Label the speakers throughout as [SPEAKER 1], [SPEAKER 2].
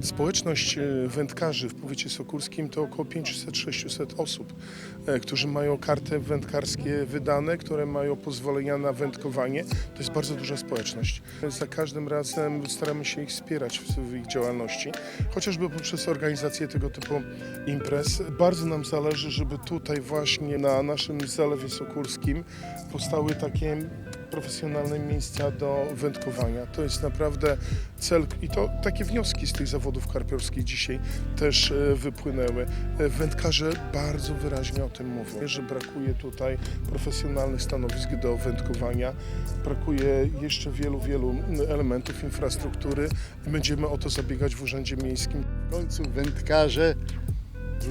[SPEAKER 1] Społeczność e, wędkarzy w powiecie sokólskim to około 500-600 osób, e, którzy mają karty wędkarskie wydane, które mają pozwolenia na wędkowanie. To jest bardzo duża społeczność. Za każdym razem staramy się ich wspierać w, ich działalności, chociażby poprzez organizację tego typu imprez. Bardzo nam zależy, żeby tutaj właśnie na naszym Zalewie Sokólskim powstały takie profesjonalne miejsca do wędkowania. To jest naprawdę cel i to takie wnioski z tych zawodów karpiorskich dzisiaj też e, wypłynęły. E, Wędkarze bardzo wyraźnie o tym mówią, że brakuje tutaj profesjonalnych stanowisk do wędkowania, brakuje jeszcze wielu, wielu elementów infrastruktury i będziemy o to zabiegać w Urzędzie Miejskim.
[SPEAKER 2] W końcu wędkarze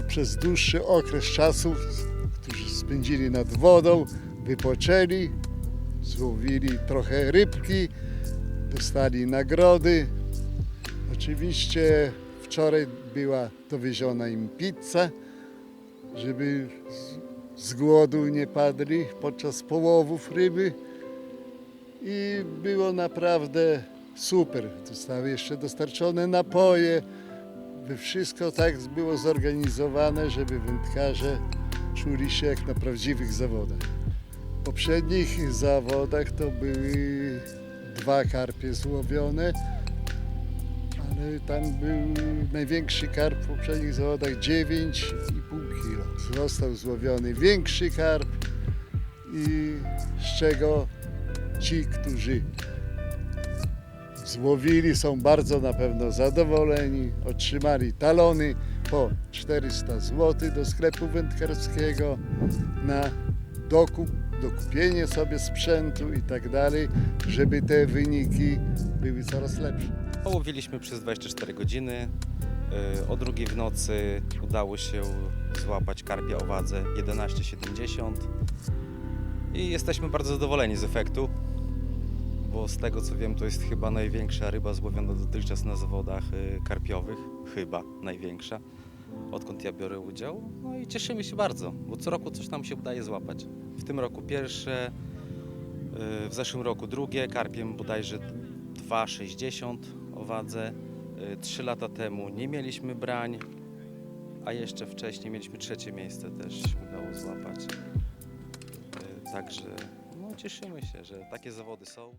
[SPEAKER 2] przez dłuższy okres czasu, którzy spędzili nad wodą, wypoczęli, złowili trochę rybki, dostali nagrody. Oczywiście wczoraj była dowieziona im pizza, żeby z, głodu nie padli podczas połowów ryby. I było naprawdę super. Zostały jeszcze dostarczone napoje, by wszystko tak było zorganizowane, żeby wędkarze czuli się jak na prawdziwych zawodach. Poprzednich zawodach to były dwa karpie złowione, ale tam był największy karp w poprzednich zawodach 9,5 kg. Został złowiony większy karp i z czego ci, którzy złowili, są bardzo na pewno zadowoleni. Otrzymali talony po 400 zł do sklepu wędkarskiego na dokup, dokupienie sobie sprzętu i tak dalej, żeby te wyniki były coraz lepsze.
[SPEAKER 3] Połowiliśmy przez 24 godziny. Yy, O drugiej w nocy udało się złapać karpia o wadze 11,70 i jesteśmy bardzo zadowoleni z efektu, bo z tego co wiem to jest chyba największa ryba złowiona dotychczas na zawodach yy, karpiowych, chyba największa, odkąd ja biorę udział. No i cieszymy się bardzo, bo co roku coś nam się udaje złapać. W tym roku pierwsze, yy, w zeszłym roku drugie, karpiem bodajże 2,60 o wadze. Y, Trzy lata temu nie mieliśmy brań, a jeszcze wcześniej mieliśmy trzecie miejsce też się udało złapać. Y, Także no, cieszymy się, że takie zawody są.